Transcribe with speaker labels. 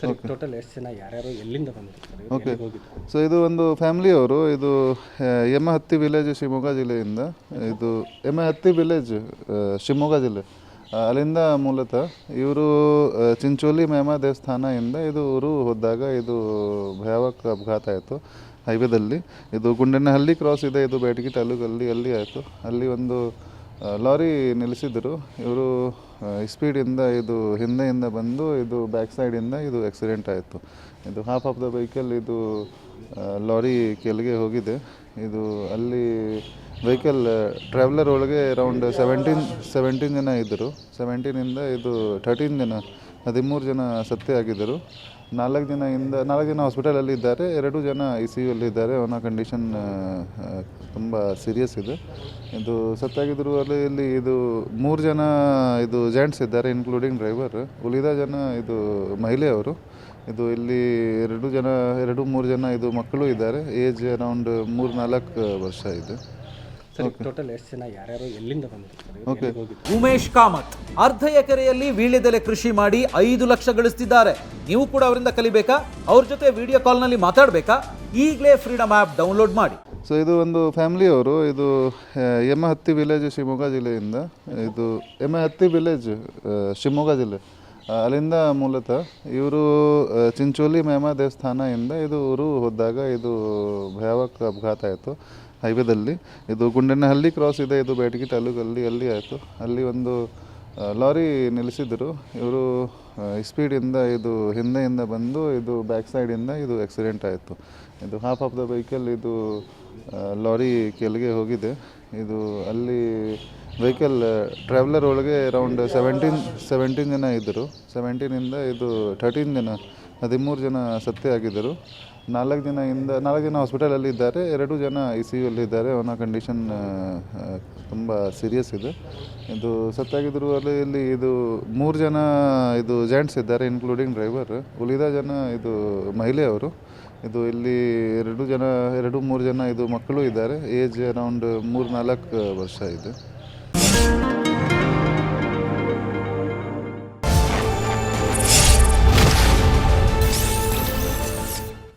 Speaker 1: Sir total ಎಷ್ಟು ಜನ ಯಾರ್ಯಾರು ಎಲ್ಲಿಂದ ಬಂದಿರ್ತಾರೆ
Speaker 2: ಓಕೆ ಸೊ ಇದು ಒಂದು ಫ್ಯಾಮಿಲಿ ಅವರು ಇದು ಯಮಹತ್ತಿ ಎಮ್ಮಹತ್ತಿ ವಿಲೇಜ್ ಶಿವಮೊಗ್ಗ ಜಿಲ್ಲೆಯಿಂದ ಇದು ಎಮ್ಮಹತ್ತಿ ವಿಲೇಜ್ ಶಿವಮೊಗ್ಗ ಜಿಲ್ಲೆ. ಅಲ್ಲಿಂದ ಮೂಲತಃ ಇವರು ಚಿಂಚೋಲಿ ಮೇಮ ದೇವಸ್ಥಾನದಿಂದ ಇದು ಊರು ಹೋದಾಗ ಇದು ಭಯಾವಕ ಅಪಘಾತ ಆಯಿತು ಹೈವೇದಲ್ಲಿ. ಇದು ಗುಂಡನಹಳ್ಳಿ ಕ್ರಾಸ್ ಇದೆ ಇದು ಬೇಟಗಿ ತಾಲೂಕಲ್ಲಿ ಅಲ್ಲಿ ಆಯಿತು. ಅಲ್ಲಿ ಒಂದು ಲಾರಿ ನಿಲ್ಲಿಸಿದರು. ಇವರು ಸ್ಪೀಡಿಂದ ಇದು ಹಿಂದೆಯಿಂದ ಬಂದು ಇದು ಬ್ಯಾಕ್ ಸೈಡಿಂದ ಇದು ಆಕ್ಸಿಡೆಂಟ್ ಆಯಿತು. ಇದು ಹಾಫ್ ಆಫ್ ದ ವೆಹಿಕಲ್ ಇದು ಲಾರಿ ಕೆಳಗೆ ಹೋಗಿದೆ. ಇದು ಅಲ್ಲಿ ವೆಹಿಕಲ್ ಟ್ರಾವೆಲರ್ ಒಳಗೆ ಅರೌಂಡ್ ಸೆವೆಂಟೀನ್ ಸೆವೆಂಟೀನ್ ಜನ ಇದ್ದರು. ಸೆವೆಂಟೀನಿಂದ ಇದು ಥರ್ಟೀನ್ ಜನ, ಹದಿಮೂರು ಜನ ಸತ್ತೆ ಆಗಿದ್ದರು. ನಾಲ್ಕು ಜನ ಇಂದ, ನಾಲ್ಕು ಜನ ಹಾಸ್ಪಿಟಲಲ್ಲಿ ಇದ್ದಾರೆ. ಎರಡು ಜನ ಐ ಸಿ ಯುಲ್ಲಿ ಇದ್ದಾರೆ. ಅವನ ಕಂಡೀಷನ್ ತುಂಬ ಸೀರಿಯಸ್ ಇದೆ. ಇದು ಸತ್ತಾಗಿದ್ರು ಅಲ್ಲಿ, ಇಲ್ಲಿ ಇದು ಮೂರು ಜನ ಇದು ಜೆಂಟ್ಸ್ ಇದ್ದಾರೆ ಇನ್ಕ್ಲೂಡಿಂಗ್ ಡ್ರೈವರ್ ಉಳಿದ ಜನ ಇದು ಮಹಿಳೆಯವರು. ಇದು ಇಲ್ಲಿ ಎರಡು ಜನ ಎರಡು ಮೂರು ಜನ ಇದು ಮಕ್ಕಳು ಇದ್ದಾರೆ. ಏಜ್ ಅರೌಂಡ್ ಮೂರು ನಾಲ್ಕು ವರ್ಷ ಇದೆ.
Speaker 1: ಸರ್ ಟೋಟಲ್ ಎಷ್ಟು ಜನ ಯಾರ್ಯಾರು ಎಲ್ಲಿಂದ ಓಕೆ
Speaker 3: ಉಮೇಶ್ ಕಾಮತ್ ಅರ್ಧ ಎಕರೆಯಲ್ಲಿ ವೀಳ್ಯದೆಲೆ ಕೃಷಿ ಮಾಡಿ ಐದು ಲಕ್ಷ ಗಳಿಸ್ತಿದ್ದಾರೆ. ನೀವು ಕೂಡ ಅವರಿಂದ ಕಲಿಬೇಕಾ? ಅವ್ರ ಜೊತೆ ವಿಡಿಯೋ ಕಾಲ್ನಲ್ಲಿ ಮಾತಾಡಬೇಕಾ? ಈಗಲೇ ಫ್ರೀಡಮ್ ಆ್ಯಪ್ ಡೌನ್ಲೋಡ್ ಮಾಡಿ.
Speaker 2: ಸೊ ಇದು ಒಂದು ಫ್ಯಾಮಿಲಿಯವರು ಇದು ಎಮ್ಮೆ ಹತ್ತಿ ವಿಲೇಜ್ ಶಿವಮೊಗ್ಗ ಜಿಲ್ಲೆಯಿಂದ, ಇದು ಎಮ್ಮಹತ್ತಿ ವಿಲೇಜ್ ಶಿವಮೊಗ್ಗ ಜಿಲ್ಲೆ. ಅಲ್ಲಿಂದ ಮೂಲತಃ ಇವರು ಚಿಂಚೋಲಿ ಮೇಮ ದೇವಸ್ಥಾನದಿಂದ ಇದು ಊರು ಹೋದಾಗ ಇದು ಭಯಾವಕ ಅಪಘಾತ ಆಯಿತು ಹೈವೇದಲ್ಲಿ. ಇದು ಗುಂಡನಹಳ್ಳಿ ಕ್ರಾಸ್ ಇದೆ, ಇದು ಬೇಟಗಿ ತಾಲೂಕಲ್ಲಿ, ಅಲ್ಲಿ ಆಯಿತು. ಅಲ್ಲಿ ಒಂದು ಲಾರಿ ನಿಲ್ಲಿಸಿದರು. ಇವರು ಸ್ಪೀಡಿಂದ ಇದು ಹಿಂದೆಯಿಂದ ಬಂದು, ಇದು ಬ್ಯಾಕ್ ಸೈಡಿಂದ ಇದು ಆಕ್ಸಿಡೆಂಟ್ ಆಯಿತು. ಇದು ಹಾಫ್ ಆಫ್ ದ ವೆಹಿಕಲ್ ಇದು ಲಾರಿ ಕೆಳಗೆ ಹೋಗಿದೆ. ಇದು ಅಲ್ಲಿ ವೆಹಿಕಲ್ ಟ್ರಾವೆಲರ್ ಒಳಗೆ ಅರೌಂಡ್ ಸೆವೆಂಟೀನ್ ಸೆವೆಂಟೀನ್ ಜನ ಇದ್ದರು. ಸೆವೆಂಟೀನಿಂದ ಇದು ಥರ್ಟೀನ್ ಜನ, ಹದಿಮೂರು ಜನ ಸತ್ತೆ ಆಗಿದ್ದರು. ನಾಲ್ಕು ಜನ ಇಂದ, ನಾಲ್ಕು ಜನ ಹಾಸ್ಪಿಟಲಲ್ಲಿ ಇದ್ದಾರೆ. ಎರಡು ಜನ ಐ ಸಿ ಯುಲ್ಲಿ ಇದ್ದಾರೆ. ಅವನ ಕಂಡೀಷನ್ ತುಂಬ ಸೀರಿಯಸ್ ಇದೆ. ಇದು ಸತ್ತಾಗಿದ್ದರು ಅಲ್ಲಿ, ಇಲ್ಲಿ ಇದು ಮೂರು ಜನ ಇದು ಜೆಂಟ್ಸ್ ಇದ್ದಾರೆ ಇನ್ಕ್ಲೂಡಿಂಗ್ ಡ್ರೈವರ್ ಉಳಿದ ಜನ ಇದು ಮಹಿಳೆಯವರು ಇದು ಇಲ್ಲಿ ಎರಡು ಜನ, ಎರಡು ಮೂರು ಜನ ಇದು ಮಕ್ಕಳು ಇದ್ದಾರೆ. ಏಜ್ ಅರೌಂಡ್ ಮೂರು ನಾಲ್ಕು ವರ್ಷ ಇದೆ. Thank you.